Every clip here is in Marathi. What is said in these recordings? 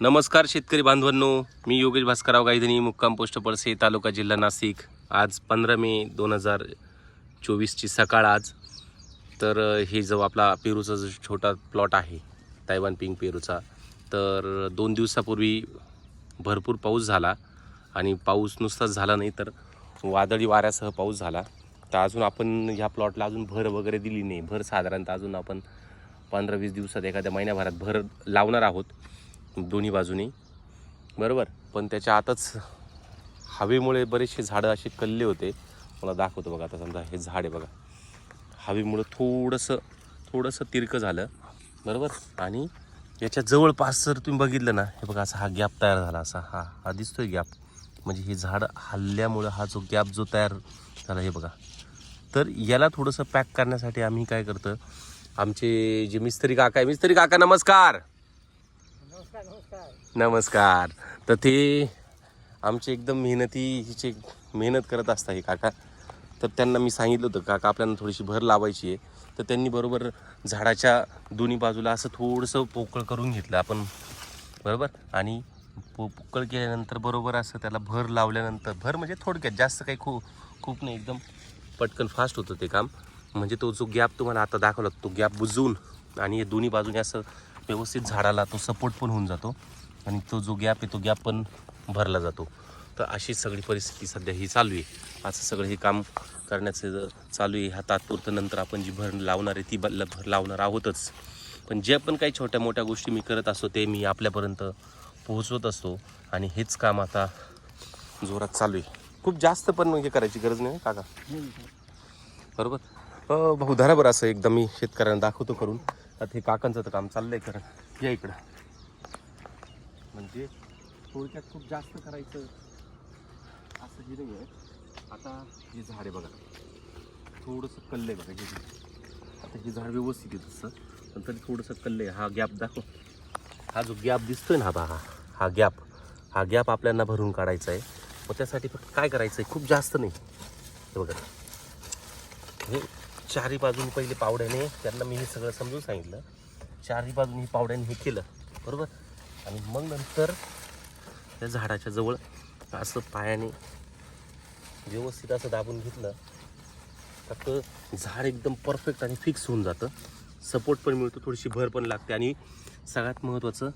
नमस्कार शेतकरी बांधवांनो मी योगेश भास्करराव गायधनी मुक्काम पोस्ट पडसे तालुका जिल्हा नाशिक. आज पंधरा मे दोन हजार चोवीसची सकाळ आज. तर हे जो आपला पेरूचा जो छोटा प्लॉट आहे तायवान पिंक पेरूचा तर दोन दिवसापूर्वी भरपूर पाऊस झाला आणि पाऊस नुसताच झाला नाही तर वादळी वाऱ्यासह पाऊस झाला. तर अजून आपण ह्या प्लॉटला अजून भर वगैरे दिली नाही. भर साधारणतः अजून आपण पंधरा वीस दिवसात एखाद्या महिन्याभरात भर लावणार आहोत. दोन्ही बाजूनी. बरोबर? पण त्याच्या आतच हवेमुळे बरेचसे झाडं असे कल्ले होते. मला दाखवतो बघा आता समजा हे झाड आहे बघा. हवेमुळं थोडंसं थोडंसं तिरकं झालं. बरोबर? आणि याच्या जवळपास जर तुम्ही बघितलं ना हे बघा असा हा गॅप तयार झाला. असा हा हा दिसतोय गॅप. म्हणजे हे झाड हल्ल्यामुळं हा जो गॅप जो तयार झाला हे बघा. तर याला थोडंसं पॅक करण्यासाठी आम्ही काय करतो आमचे जे मिस्त्री काका आहे मिस्त्री काका नमस्कार! नमस्कार. तर ते आमचे एकदम मेहनती हिचे मेहनत करत असता हे काका. तर त्यांना मी सांगितलं होतं काका आपल्याला थोडीशी भर लावायची आहे. तर त्यांनी बरोबर झाडाच्या दोन्ही बाजूला असं थोडंसं पोकळ करून घेतलं आपण. बरोबर? आणि पो पोकळ केल्यानंतर बरोबर असं त्याला भर लावल्यानंतर भर म्हणजे थोडक्यात जास्त काही खूप खूप नाही एकदम पटकन फास्ट होतं ते काम. म्हणजे तो जो गॅप तुम्हाला आता दाखवला तो गॅप बुजवून आणि हे दोन्ही बाजूने असं व्यवस्थित झाडाला तो सपोर्ट पण होऊन जातो. आणि तो जो गॅप आहे तो गॅप पण भरला जातो. तर अशी सगळी परिस्थिती सध्या ही चालू आहे. असं सगळं हे काम करण्याचं चालू आहे ह्या तात्पुरतं नंतर आपण जी भर लावणार आहे ती बल भर लावणार आहोतच. पण जे पण काही छोट्या मोठ्या गोष्टी मी करत असतो ते मी आपल्यापर्यंत पोहोचवत असतो. आणि हेच काम आता जोरात चालू आहे. खूप जास्त पण हे करायची गरज नाही काका? बरोबर? भाऊ धरा बरं असं एकदा मी शेतकऱ्यांना दाखवतो करून. आता हे काकांचं तर काम चाललं आहे कारण या इकडं. म्हणजे थोडक्यात खूप जास्त करायचं असं हे नाही आहे आता हे झाड आहे बघा. थोडंसं कल्ले आहे बघा हे आता हे झाड व्यवस्थित आहे तसं. पण तरी थोडंसं कल्ले आहे हा गॅप दाखव. हा जो गॅप दिसतोय ना हा हा गॅप. हा गॅप आपल्याला भरून काढायचा आहे. मग त्यासाठी फक्त काय करायचं आहे खूप जास्त नाही. हे बघा. हे चारी बाजून पहिले पावड्याने त्यांना मी हे सगळं समजून सांगितलं. चारी बाजून हे पावड्याने हे केलं. बरोबर? आणि मग नंतर त्या झाडाच्या जवळ असं पायाने व्यवस्थित असं दाबून घेतलं तर झाड एकदम परफेक्ट आणि फिक्स होऊन जातं. सपोर्ट पण मिळतो थोडीशी भर पण लागते आणि सगळ्यात महत्त्वाचं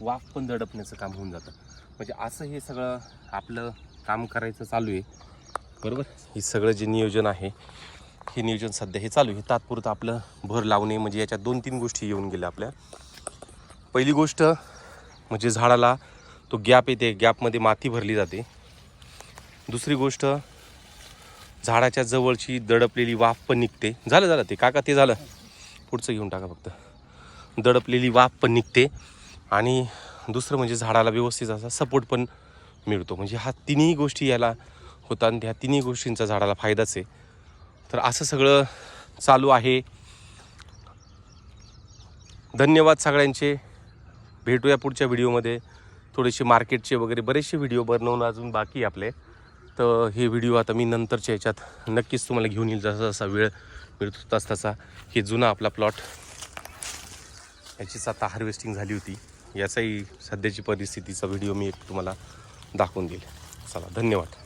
वाफ पण दडपण्याचं काम होऊन जातं. म्हणजे असं हे सगळं आपलं काम करायचं चालू आहे. बरोबर? हे सगळं जे नियोजन आहे हे नियोजन सध्या हे चालू आहे. तात्पुरतं आपलं भर लावणे म्हणजे याच्या दोन तीन गोष्टी येऊन गेल्या आपल्या. पहिली गोष्ट म्हणजे झाडाला तो गॅप येते गॅपमध्ये माती भरली जाते. दुसरी गोष्ट झाडाच्या जवळची दडपलेली वाफ पण निघते. झालं झालं ते. काका ते झालं. पुढचं घेऊन टाका फक्त. दडपलेली वाफ पण निघते. आणि दुसरं म्हणजे झाडाला व्यवस्थित असा सपोर्ट पण मिळतो. म्हणजे हा तिन्ही गोष्टी याला होता आणि ह्या तिन्ही गोष्टींचा झाडाला फायदाच आहे. तर असं सगळं चालू आहे. धन्यवाद सगळ्यांचे. भेटूया पुढच्या व्हिडिओमध्ये. थोडेसे मार्केटचे वगैरे बरेचसे व्हिडिओ बनवून अजून बाकी आपले. तर हे व्हिडिओ आता मी नंतरच्या ह्याच्यात नक्कीच तुम्हाला घेऊन येईल जसा जसा वेळ मिळतो तस तसा. हे जुना आपला प्लॉट याचीच आता हार्वेस्टिंग झाली होती. याचाही सध्याची परिस्थितीचा व्हिडिओ मी एक तुम्हाला दाखवून देईल. चला धन्यवाद.